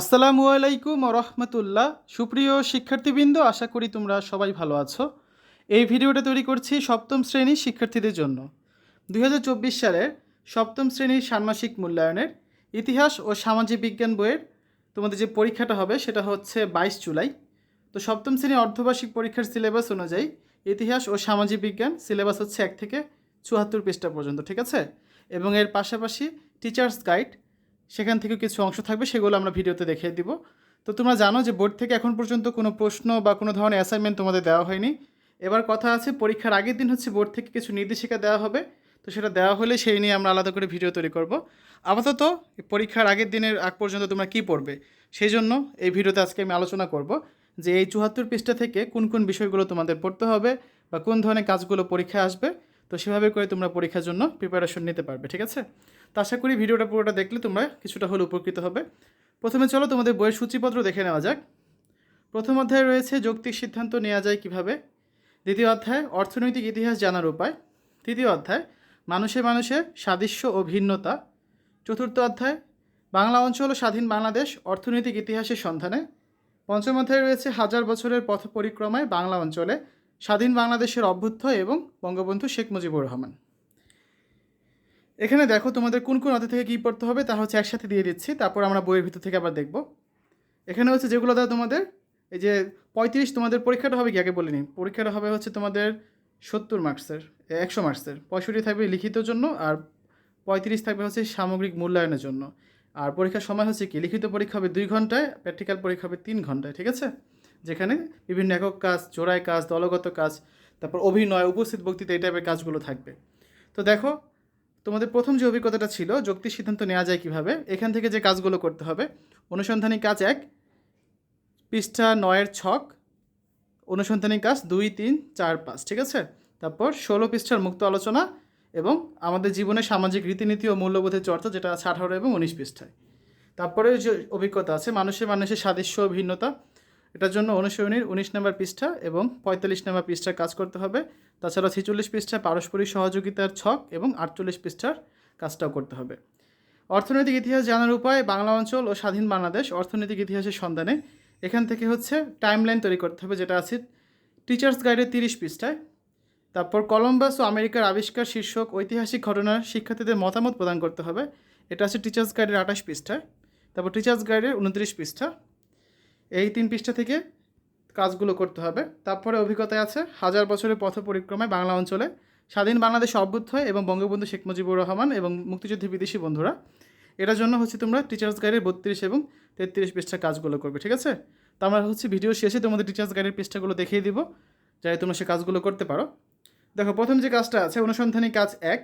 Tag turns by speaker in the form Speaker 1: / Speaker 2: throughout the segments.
Speaker 1: আসসালামু আলাইকুম রহমতুল্লাহ। সুপ্রিয় শিক্ষার্থীবৃন্দ, আশা করি তোমরা সবাই ভালো আছো। এই ভিডিওটা তৈরি করছি সপ্তম শ্রেণির শিক্ষার্থীদের জন্য। দু হাজার চব্বিশ সালের সপ্তম শ্রেণির ষান্মাসিক মূল্যায়নের ইতিহাস ও সামাজিক বিজ্ঞান বইয়ের তোমাদের যে পরীক্ষাটা হবে, সেটা হচ্ছে বাইশ জুলাই। তো সপ্তম শ্রেণির অর্ধবার্ষিক পরীক্ষার সিলেবাস অনুযায়ী ইতিহাস ও সামাজিক বিজ্ঞান সিলেবাস হচ্ছে এক থেকে চুয়াত্তর পৃষ্ঠা পর্যন্ত, ঠিক আছে? এবং এর পাশাপাশি টিচার্স গাইড সেখান থেকে কিছু অংশ থাকবে, সেগুলো আমরা ভিডিওতে দেখিয়ে দিব। তো তোমরা জানো যে বোর্ড থেকে এখন পর্যন্ত কোনো প্রশ্ন বা কোনো ধরনের অ্যাসাইনমেন্ট তোমাদের দেওয়া হয়নি। এবার কথা আছে, পরীক্ষার আগের দিন হচ্ছে বোর্ড থেকে কিছু নির্দেশিকা দেওয়া হবে। তো সেটা দেওয়া হলে সেই নিয়ে আমরা আলাদা করে ভিডিও তৈরি করব। আপাতত পরীক্ষার আগের দিনের আগ পর্যন্ত তোমরা কী পড়বে, সেই জন্য এই ভিডিওতে আজকে আমি আলোচনা করব যে এই চুয়াত্তর পৃষ্ঠা থেকে কোন কোন বিষয়গুলো তোমাদের পড়তে হবে বা কোন ধরনের কাজগুলো পরীক্ষায় আসবে। তো সেভাবে করে তোমরা পরীক্ষার জন্য প্রিপারেশন নিতে পারবে, ঠিক আছে? তো আশা করি ভিডিওটা পুরোটা দেখলে তোমরা কিছুটা হলে উপকৃত হবে। প্রথমে চলো তোমাদের বইয়ের সূচিপত্র দেখে নেওয়া যাক। প্রথম অধ্যায়ে রয়েছে, যৌক্তিক সিদ্ধান্ত নেওয়া যায় কীভাবে? দ্বিতীয় অধ্যায়, অর্থনৈতিক ইতিহাস জানার উপায়। তৃতীয় অধ্যায়, মানুষে মানুষে সাদৃশ্য ও ভিন্নতা। চতুর্থ অধ্যায়, বাংলা অঞ্চল ও স্বাধীন বাংলাদেশ, অর্থনৈতিক ইতিহাসের সন্ধানে। পঞ্চম অধ্যায়ে রয়েছে, হাজার বছরের পথ পরিক্রমায় বাংলা অঞ্চলে স্বাধীন বাংলাদেশের অভ্যুত্থান এবং বঙ্গবন্ধু শেখ মুজিবুর রহমান। এখানে দেখো তোমাদের কোন কোন অধ্যায় থেকে কী পড়তে হবে তা হচ্ছে একসাথে দিয়ে দিচ্ছি। তারপর আমরা বইয়ের ভিতর থেকে আবার দেখব। এখানে হচ্ছে যেগুলো দেওয়া তোমাদের, এই যে পঁয়ত্রিশ, তোমাদের পরীক্ষাটা হবে কি আগে বলিনি পরীক্ষাটা হবে হচ্ছে তোমাদের সত্তর মার্কসের একশো মার্কসের পঁয়ষট্টি থাকবে লিখিত জন্য আর পঁয়ত্রিশ থাকবে হচ্ছে সামগ্রিক মূল্যায়নের জন্য। আর পরীক্ষার সময় হচ্ছে কি? লিখিত পরীক্ষা হবে দুই ঘন্টায়, প্র্যাকটিক্যাল পরীক্ষা হবে তিন ঘন্টায়, ঠিক আছে? যেখানে বিভিন্ন একক কাজ জোড়াই কাজ, দলগত কাজ, তারপর অভিনয়, উপস্থিত বক্তৃতা এই টাইপের কাজগুলো থাকবে। তো দেখো তোমাদের প্রথম যে অভিজ্ঞতাটা ছিল যৌক্তিক সিদ্ধান্ত নেওয়া যায় কীভাবে? এখান থেকে যে কাজগুলো করতে হবে, অনুসন্ধানী কাজ এক, পৃষ্ঠা নয়ের ছক, অনুসন্ধানী কাজ দুই, তিন, চার, পাঁচ, ঠিক আছে? তারপর ষোলো পৃষ্ঠার মুক্ত আলোচনা এবং আমাদের জীবনে সামাজিক রীতিনীতি ও মূল্যবোধের চর্চা, যেটা আছে আঠারো এবং উনিশ পৃষ্ঠায়। তারপরে যে অভিজ্ঞতা আছে, মানুষের মানুষের সাদৃশ্য, ভিন্নতা এটার জন্য অনুসরণীর উনিশ নম্বর পৃষ্ঠা এবং পঁয়তাল্লিশ নম্বর পৃষ্ঠার কাজ করতে হবে। তাছাড়া ছেচল্লিশ পৃষ্ঠা পারস্পরিক সহযোগিতার ছক এবং আটচল্লিশ পৃষ্ঠার কাজটাও করতে হবে। অর্থনৈতিক ইতিহাস জানার উপায়, বাংলা অঞ্চল ও স্বাধীন বাংলাদেশ অর্থনৈতিক ইতিহাসের সন্ধানে। এখান থেকে হচ্ছে টাইমলাইন তৈরি করতে হবে, যেটা আছে টিচার্স গাইডের তিরিশ পৃষ্ঠায়। তারপর কলম্বাস ও আমেরিকার আবিষ্কার, শীর্ষক ঐতিহাসিক ঘটনার শিক্ষার্থীদের মতামত প্রদান করতে হবে। এটা আছে টিচার্স গাইডের আঠাশ পৃষ্ঠায়। তারপর টিচার্স গাইডের উনত্রিশ পৃষ্ঠা। এই তিন পৃষ্ঠা থেকে কাজগুলো করতে হবে। তারপরে অভিজ্ঞতায় আছে, হাজার বছরের পথ পরিক্রমায় বাংলা অঞ্চলে স্বাধীন বাংলাদেশ অভ্যুত্থায় এবং বঙ্গবন্ধু শেখ মুজিবুর রহমান এবং মুক্তিযুদ্ধের বিদেশি বন্ধুরা। এটার জন্য হচ্ছে তোমরা টিচার্স গাইডের বত্রিশ এবং তেত্রিশ পৃষ্ঠা কাজগুলো করবে, ঠিক আছে? তো আমরা হচ্ছে ভিডিও শেষে তোমাদের টিচার্স গাইডের পৃষ্ঠাগুলো দেখিয়ে দিব, যাতে তোমরা সে কাজগুলো করতে পারো। দেখো, প্রথম যে কাজটা আছে, অনুসন্ধানী কাজ এক,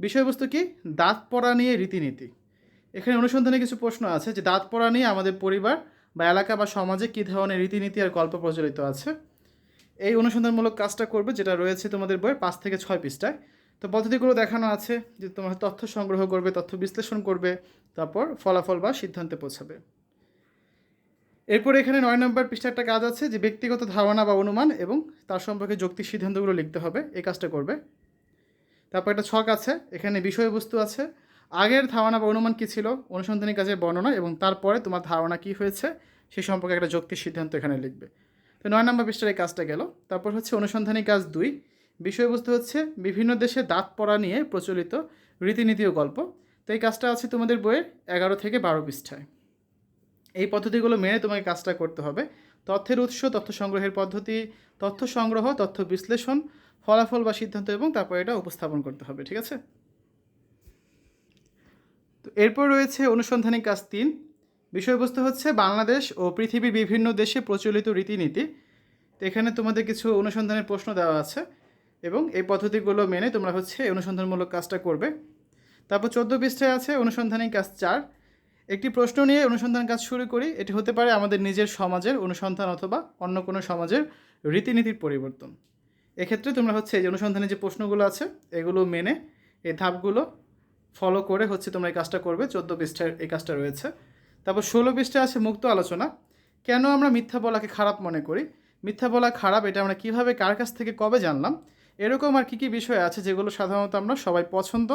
Speaker 1: বিষয়বস্তু কি? দাঁত পড়া নিয়ে রীতিনীতি। এখানে অনুসন্ধানে কিছু প্রশ্ন আছে যে, দাঁত পড়া নিয়ে আমাদের পরিবার বা এলাকা বা সমাজে কী ধরনের রীতিনীতি আর গল্প প্রচলিত আছে? এই অনুসন্ধানমূলক কাজটা করবে যেটা রয়েছে তোমাদের বইয়ের পাঁচ থেকে ছয় পৃষ্ঠায়। তো পদ্ধতিগুলো দেখানো আছে যে তোমার তথ্য সংগ্রহ করবে, তথ্য বিশ্লেষণ করবে, তারপর ফলাফল বা সিদ্ধান্তে পৌঁছাবে। এরপর এখানে নয় নম্বর পৃষ্ঠা একটা কাজ আছে যে ব্যক্তিগত ধারণা বা অনুমান এবং তার সম্পর্কে যৌক্তিক সিদ্ধান্তগুলো লিখতে হবে। এই কাজটা করবে। তারপর একটা ছক আছে, এখানে বিষয়বস্তু আছে আগের ধারণা বা অনুমান কী ছিল? অনুসন্ধানী কাজের বর্ণনা এবং তারপরে তোমার ধারণা কী হয়েছে? সে সম্পর্কে একটা যৌক্তিক সিদ্ধান্ত এখানে লিখবে। তো নয় নম্বর পৃষ্ঠার এই কাজটা গেল। তারপর হচ্ছে অনুসন্ধানী কাজ দুই। বিষয়বস্তু হচ্ছে বিভিন্ন দেশে দাঁত পড়া নিয়ে প্রচলিত রীতিনীতি ও গল্প। তো এই কাজটা আছে তোমাদের বইয়ের এগারো থেকে বারো পৃষ্ঠায়। এই পদ্ধতিগুলো মেনে তোমাকে কাজটা করতে হবে। তথ্যের উৎস, তথ্য সংগ্রহের পদ্ধতি, তথ্য সংগ্রহ, তথ্য বিশ্লেষণ, ফলাফল বা সিদ্ধান্ত এবং তারপর এটা উপস্থাপন করতে হবে, ঠিক আছে? তো এরপর রয়েছে অনুসন্ধানী কাজ তিন। বিষয়বস্তু হচ্ছে বাংলাদেশ ও পৃথিবীর বিভিন্ন দেশে প্রচলিত রীতিনীতি। তো এখানে তোমাদের কিছু অনুসন্ধানের প্রশ্ন দেওয়া আছে এবং এই পদ্ধতিগুলো মেনে তোমরা হচ্ছে অনুসন্ধানমূলক কাজটা করবে। তারপর চোদ্দ পৃষ্ঠায় আছে অনুসন্ধানী কাজ চার। একটি প্রশ্ন নিয়ে অনুসন্ধান কাজ শুরু করি। এটি হতে পারে আমাদের নিজের সমাজের অনুসন্ধান অথবা অন্য কোনো সমাজের রীতিনীতির পরিবর্তন। এক্ষেত্রে তোমরা হচ্ছে এই অনুসন্ধানের যে প্রশ্নগুলো আছে, এগুলো মেনে এই ধাপগুলো ফলো করে হচ্ছে তোমরা এই কাজটা করবে, চোদ্দ পৃষ্ঠার এই কাজটা রয়েছে। তারপর ষোলো পৃষ্ঠায় আছে মুক্ত আলোচনা। কেন আমরা মিথ্যা বলাকে খারাপ মনে করি? মিথ্যা বলা খারাপ, এটা আমরা কীভাবে, কার কাছ থেকে, কবে জানলাম? এরকম আর কী কী বিষয় আছে যেগুলো সাধারণত আমরা সবাই পছন্দ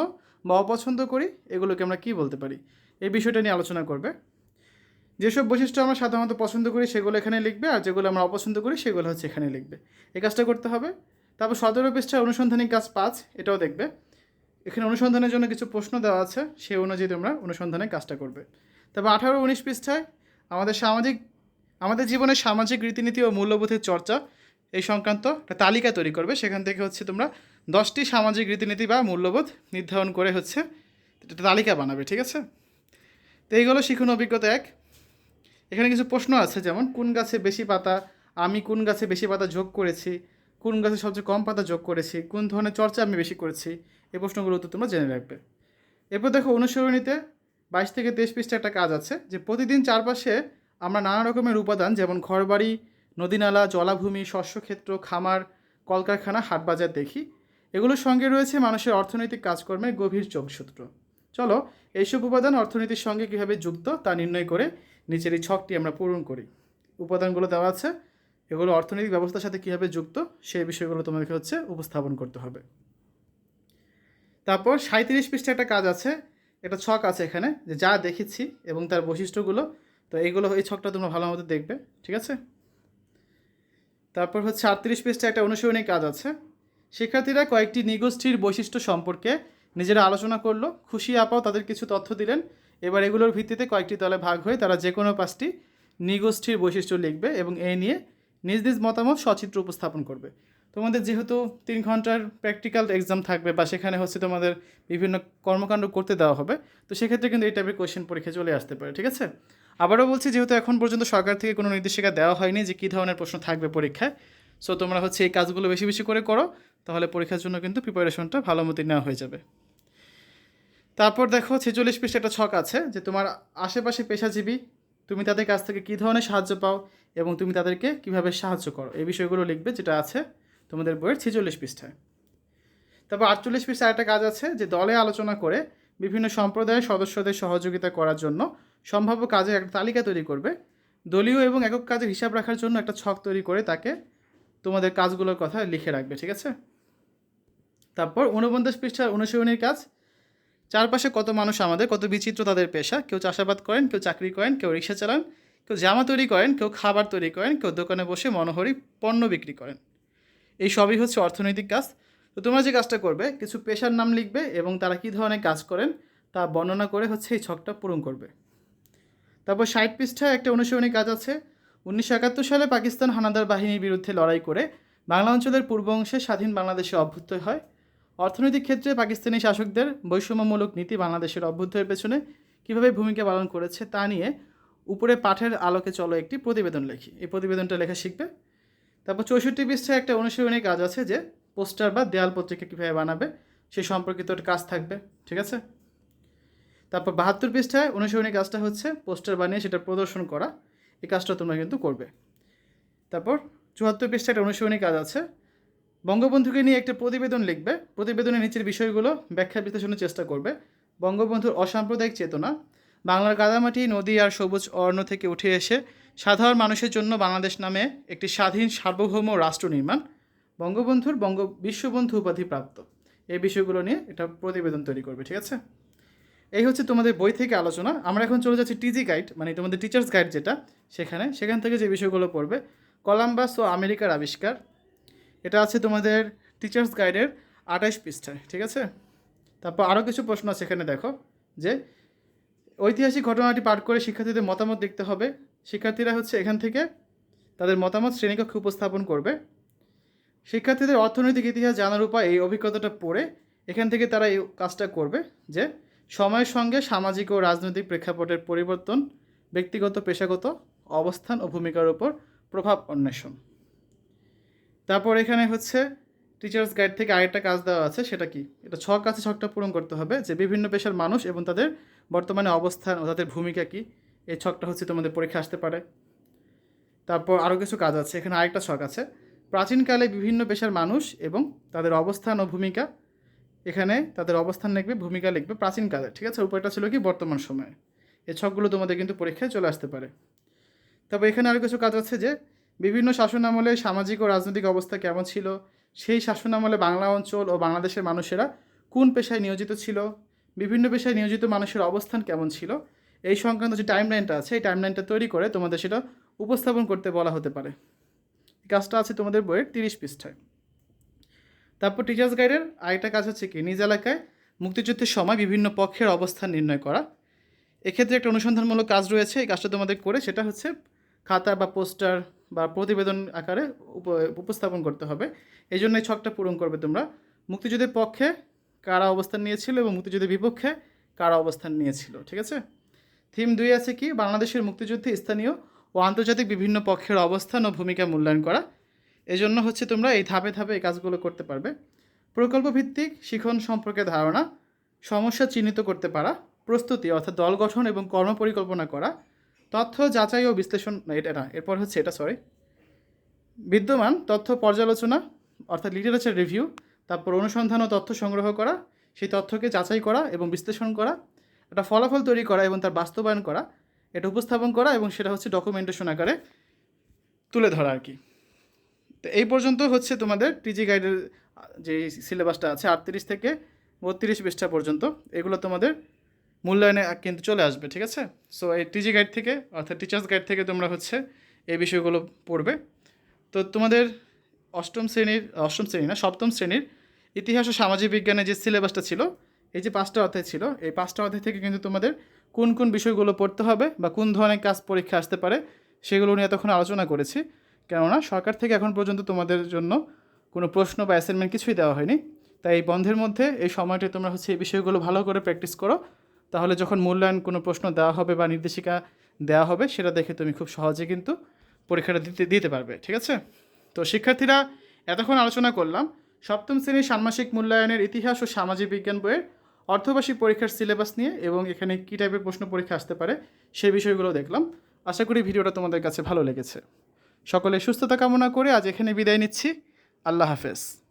Speaker 1: বা অপছন্দ করি? এগুলোকে আমরা কী বলতে পারি? এই বিষয়টা নিয়ে আলোচনা করবে। যেসব বৈশিষ্ট্য আমরা সাধারণত পছন্দ করি, সেগুলো এখানে লিখবে, আর যেগুলো আমরা অপছন্দ করি, সেগুলো হচ্ছে এখানে লিখবে। এই কাজটা করতে হবে। তারপর সতেরো পৃষ্ঠা অনুসন্ধানী কাজ পাঁচ, এটাও দেখবে। এখানে অনুসন্ধানের জন্য কিছু প্রশ্ন দেওয়া আছে, সেই অনুযায়ী তোমরা অনুসন্ধানের কাজটা করবে। তবে আঠারো উনিশ পৃষ্ঠায় আমাদের সামাজিক, আমাদের জীবনের সামাজিক রীতিনীতি ও মূল্যবোধের চর্চা এই সংক্রান্ত একটা তালিকা তৈরি করবে। সেখান থেকে হচ্ছে তোমরা দশটি সামাজিক রীতিনীতি বা মূল্যবোধ নির্ধারণ করে হচ্ছে একটা তালিকা বানাবে, ঠিক আছে? তো এইগুলো শিখুন অভিজ্ঞতা এক। এখানে কিছু প্রশ্ন আছে, যেমন, কোন গাছে বেশি পাতা, আমি কোন গাছে বেশি পাতা যোগ করেছি, কোন গাছে সবচেয়ে কম পাতা যোগ করেছি, কোন ধরনের চর্চা আমি বেশি করেছি এই প্রশ্নগুলো উত্তর তোমরা জেনে রাখবে। এরপর দেখো অনুসরণীতে বাইশ থেকে তেইশ পৃষ্ঠা একটা কাজ আছে যে প্রতিদিন চারপাশে আমরা নানা রকমের উপাদান যেমন ঘরবাড়ি, নদীনালা, জলাভূমি, শস্যক্ষেত্র, খামার, কলকারখানা, হাটবাজার দেখি। এগুলোর সঙ্গে রয়েছে মানুষের অর্থনৈতিক কাজকর্মের গভীর যোগসূত্র। চলো এইসব উপাদান অর্থনীতির সঙ্গে কীভাবে যুক্ত তা নির্ণয় করে নিচের এই ছকটি আমরা পূরণ করি। উপাদানগুলো দেওয়া আছে। এগুলো অর্থনৈতিক ব্যবস্থার সাথে কীভাবে যুক্ত সেই বিষয়গুলো তোমাদেরকে হচ্ছে উপস্থাপন করতে হবে। তারপর সাঁত্রিশ পৃষ্ঠা একটা কাজ আছে, একটা ছক আছে এখানে, যে যা দেখেছি এবং তার বৈশিষ্ট্যগুলো, তো এইগুলো, এই ছকটা তোমরা ভালো মতো দেখবে, ঠিক আছে? তারপর হচ্ছে আটত্রিশ পৃষ্ঠা একটা অনুসরণী কাজ আছে। শিক্ষার্থীরা কয়েকটি নিগোষ্ঠীর বৈশিষ্ট্য সম্পর্কে নিজেরা আলোচনা করল, খুশি আপাও তাদের কিছু তথ্য দিলেন। এবার এগুলোর ভিত্তিতে কয়েকটি দলে ভাগ হয়ে তারা যে কোনো পাঁচটি নিগোষ্ঠীর বৈশিষ্ট্য লিখবে এবং এই নিয়ে নিজ নিজ মতামত সচিত্র উপস্থাপন করবে। তোমাদের যেহেতু তিন ঘণ্টার প্র্যাকটিক্যাল এক্সাম থাকবে বা সেখানে হচ্ছে তোমাদের বিভিন্ন কর্মকাণ্ড করতে দেওয়া হবে, তো সেক্ষেত্রে কিন্তু এই টাইপের কোয়েশ্চেন পরীক্ষা চলে আসতে পারে, ঠিক আছে? আবারও বলছি, যেহেতু এখন পর্যন্ত সরকার থেকে কোনো নির্দেশিকা দেওয়া হয়নি যে কী ধরনের প্রশ্ন থাকবে পরীক্ষায় সো তোমরা হচ্ছে এই কাজগুলো বেশি বেশি করে করো, তাহলে পরীক্ষার জন্য কিন্তু প্রিপারেশনটা ভালো মতো নেওয়া হয়ে যাবে। তারপর দেখো, ছেচল্লিশ পৃষ্ঠা একটা ছক আছে যে তোমার আশেপাশে পেশাজীবী, তুমি তাদের কাছ থেকে কী ধরনের সাহায্য পাও এবং তুমি তাদেরকে কীভাবে সাহায্য করো, এই বিষয়গুলো লিখবে যেটা আছে তোমাদের বইয়ের ছেচল্লিশ পৃষ্ঠায় তারপর আটচল্লিশ পৃষ্ঠায় একটা কাজ আছে যে দলে আলোচনা করে বিভিন্ন সম্প্রদায়ের সদস্যদের সহযোগিতা করার জন্য সম্ভাব্য কাজের একটা তালিকা তৈরি করবে। দলীয় এবং একক কাজের হিসাব রাখার জন্য একটা ছক তৈরি করে তাকে তোমাদের কাজগুলোর কথা লিখে রাখবে, ঠিক আছে? তারপর ঊনপঞ্চাশ পৃষ্ঠার অনুশীলনীর কাজ, চারপাশে কত মানুষ আমাদের, কত বিচিত্র তাদের পেশা, কেউ চাষাবাদ করেন, কেউ চাকরি করেন, কেউ রিক্সা চালান, কেউ জামা তৈরি করেন, কেউ খাবার তৈরি করেন, কেউ দোকানে বসে মনোহরি পণ্য বিক্রি করেন। এই সবই হচ্ছে অর্থনৈতিক কাজ। তো তোমরা যে কাজটা করবে, কিছু পেশার নাম লিখবে এবং তারা কী ধরনের কাজ করেন, তা বর্ণনা করে হচ্ছে এই ছকটা পূরণ করবে। তারপর ষাট পৃষ্ঠায় একটা অনুসরণী কাজ আছে। উনিশশো একাত্তর সালে পাকিস্তান হানাদার বাহিনীর বিরুদ্ধে লড়াই করে বাংলা অঞ্চলের পূর্ব অংশে স্বাধীন বাংলাদেশে অভ্যুদয় হয়। অর্থনৈতিক ক্ষেত্রে পাকিস্তানি শাসকদের বৈষম্যমূলক নীতি বাংলাদেশের অভ্যুদয়ের পেছনে কীভাবে ভূমিকা পালন করেছে তা নিয়ে উপরে পাঠের আলোকে চলো একটি প্রতিবেদন লেখি। এই প্রতিবেদনটা লেখা শিখবে। তারপর চৌষট্টি পৃষ্ঠায় একটা অনুশীলনী কাজ আছে যে পোস্টার বা দেয়াল পত্রিকা কীভাবে বানাবে, সে সম্পর্কিত একটা কাজ থাকবে, ঠিক আছে? তারপর বাহাত্তর পৃষ্ঠায় অনুশীলনী কাজটা হচ্ছে পোস্টার বানিয়ে সেটা প্রদর্শন করা, এই কাজটা তোমরা কিন্তু করবে। তারপর চুয়াত্তর পৃষ্ঠায় একটা অনুশীলনী কাজ আছে, বঙ্গবন্ধুকে নিয়ে একটা প্রতিবেদন লিখবে, প্রতিবেদনের নিচের বিষয়গুলো ব্যাখ্যা বিশ্লেষণের চেষ্টা করবে। বঙ্গবন্ধুর অসাম্প্রদায়িক চেতনা, বাংলার কাদামাটি, নদী আর সবুজ অরণ্য থেকে উঠে এসে সাধারণ মানুষের জন্য বাংলাদেশ নামে একটি স্বাধীন সার্বভৌম রাষ্ট্র নির্মাণ, বঙ্গবন্ধুর বঙ্গ, বিশ্ববন্ধু উপাধি প্রাপ্ত। এই বিষয়গুলো নিয়ে একটা প্রতিবেদন তৈরি করবে, ঠিক আছে? এই হচ্ছে তোমাদের বই থেকে আলোচনা। আমরা এখন চলে যাচ্ছি টিজি গাইড মানে তোমাদের টিচার্স গাইড যেটা সেখানে। সেখান থেকে যে বিষয়গুলো পড়বে, কলাম্বাস ও আমেরিকার আবিষ্কার। এটা আছে তোমাদের টিচার্স গাইডের আঠাশ পৃষ্ঠায়, ঠিক আছে? তারপর আরও কিছু প্রশ্ন আছে এখানে দেখো, যে ঐতিহাসিক ঘটনাটি পাঠ করে শিক্ষার্থীদের মতামত দেখতে হবে। শিক্ষার্থীরা হচ্ছে এখান থেকে তাদের মতামত শ্রেণীকক্ষে উপস্থাপন করবে। শিক্ষার্থীদের অর্থনৈতিক ইতিহাস জানার উপায় এই অভিজ্ঞতাটা পড়ে এখান থেকে তারা এই কাজটা করবে যে সময়ের সঙ্গে সামাজিক ও রাজনৈতিক প্রেক্ষাপটের পরিবর্তন, ব্যক্তিগত, পেশাগত অবস্থান ও ভূমিকার উপর প্রভাব অন্বেষণ। তারপর এখানে হচ্ছে টিচার্স গাইড থেকে আরেকটা কাজ দেওয়া আছে, সেটা কি? এটা ছক আছে, ছকটা পূরণ করতে হবে যে বিভিন্ন পেশার মানুষ এবং তাদের বর্তমানে অবস্থান ও তাদের ভূমিকা কি। এই ছকটা হচ্ছে তোমাদের পরীক্ষা আসতে পারে। তারপর আরও কিছু কাজ আছে, এখানে আরেকটা ছক আছে। প্রাচীনকালে বিভিন্ন পেশার মানুষ এবং তাদের অবস্থান ও ভূমিকা, এখানে তাদের অবস্থান লিখবে, ভূমিকা লিখবে প্রাচীনকালে, ঠিক আছে? উপরটা ছিল কি? বর্তমান সময়ে। এই ছকগুলো তোমাদের কিন্তু পরীক্ষায় চলে আসতে পারে। তবে এখানে আরও কিছু কাজ আছে যে, বিভিন্ন শাসন আমলে সামাজিক ও রাজনৈতিক অবস্থা কেমন ছিল? সেই শাসন আমলে বাংলা অঞ্চল ও বাংলাদেশের মানুষেরা কোন পেশায় নিয়োজিত ছিল? বিভিন্ন পেশায় নিয়োজিত মানুষের অবস্থান কেমন ছিল? এই সংক্রান্ত যে টাইম লাইনটা আছে, এই টাইম লাইনটা তৈরি করে তোমাদের সেটা উপস্থাপন করতে বলা হতে পারে। কাজটা আছে তোমাদের বইয়ের তিরিশ পৃষ্ঠায়। তারপর টিচার্স গাইডের আরেকটা কাজ হচ্ছে কি? নিজ এলাকায় মুক্তিযুদ্ধের সময় বিভিন্ন পক্ষের অবস্থান নির্ণয় করা। এক্ষেত্রে একটা অনুসন্ধানমূলক কাজ রয়েছে, এই কাজটা তোমাদের করে সেটা হচ্ছে খাতা বা পোস্টার বা প্রতিবেদন আকারে উপ- উপস্থাপন করতে হবে। এই জন্য এই ছকটা পূরণ করবে তোমরা। মুক্তিযুদ্ধের পক্ষে কারা অবস্থান নিয়েছিল এবং মুক্তিযুদ্ধের বিপক্ষে কারা অবস্থান নিয়েছিল, ঠিক আছে? থিম দুই আছে কি? বাংলাদেশের মুক্তিযুদ্ধে স্থানীয় ও আন্তর্জাতিক বিভিন্ন পক্ষের অবস্থান ও ভূমিকা মূল্যায়ন করা। এজন্য হচ্ছে তোমরা এই ধাপে ধাপে এই কাজগুলো করতে পারবে। প্রকল্প ভিত্তিক শিখন সম্পর্কে ধারণা, সমস্যা চিহ্নিত করতে পারা, প্রস্তুতি অর্থাৎ দল গঠন এবং কর্মপরিকল্পনা করা, তথ্য যাচাই ও বিশ্লেষণ এটা না, এরপর হচ্ছে এটা সরি বিদ্যমান তথ্য পর্যালোচনা, অর্থাৎ লিটারেচার রিভিউ তারপর অনুসন্ধান ও তথ্য সংগ্রহ করা, সেই তথ্যকে যাচাই করা এবং বিশ্লেষণ করা একটা ফলাফল তৈরি করা এবং তার বাস্তবায়ন করা, এটা উপস্থাপন করা এবং সেটা হচ্ছে ডকুমেন্টেশন আকারে তুলে ধরা আর কি। তো এই পর্যন্ত হচ্ছে তোমাদের টিজি গাইডের যে সিলেবাসটা আছে আটত্রিশ থেকে বত্রিশ পৃষ্ঠা পর্যন্ত, এগুলো তোমাদের মূল্যায়নে কিন্তু চলে আসবে, ঠিক আছে? সো এই টিজি গাইড থেকে, অর্থাৎ টিচার্স গাইড থেকে তোমরা হচ্ছে এই বিষয়গুলো পড়বে। তো তোমাদের অষ্টম শ্রেণির, অষ্টম শ্রেণি না, সপ্তম শ্রেণির ইতিহাস ও সামাজিক বিজ্ঞানের যে সিলেবাসটা ছিল এই যে পাঁচটা অধ্যায় ছিল, এই পাঁচটা অধ্যায় থেকে কিন্তু তোমাদের কোন কোন বিষয়গুলো পড়তে হবে বা কোন ধরনের কাজ পরীক্ষা আসতে পারে সেগুলো নিয়ে এতক্ষণ আলোচনা করেছি। কেননা সরকার থেকে এখন পর্যন্ত তোমাদের জন্য কোনো প্রশ্ন বা অ্যাসাইনমেন্ট কিছুই দেওয়া হয়নি। তাই এই বন্ধের মধ্যে এই সময়টি তোমরা হচ্ছে এই বিষয়গুলো ভালো করে প্র্যাকটিস করো। তাহলে যখন মূল্যায়ন কোনো প্রশ্ন দেওয়া হবে বা নির্দেশিকা দেওয়া হবে, সেটা দেখে তুমি খুব সহজে কিন্তু পরীক্ষাটা দিতে দিতে পারবে, ঠিক আছে? তো শিক্ষার্থীরা, এতক্ষণ আলোচনা করলাম। সপ্তম শ্রেণির ষান্মাসিক মূল্যায়নের ইতিহাস ও সামাজিক বিজ্ঞান বইয়ের অর্থবার্ষিক পরীক্ষার সিলেবাস নিয়ে এবং এখানে কী টাইপের প্রশ্ন পরীক্ষা আসতে পারে সেই বিষয়গুলো দেখলাম। আশা করি ভিডিওটা তোমাদের কাছে ভালো লেগেছে। সকলে সুস্থতা কামনা করে আজ এখানে বিদায় নিচ্ছি। আল্লাহ হাফেজ।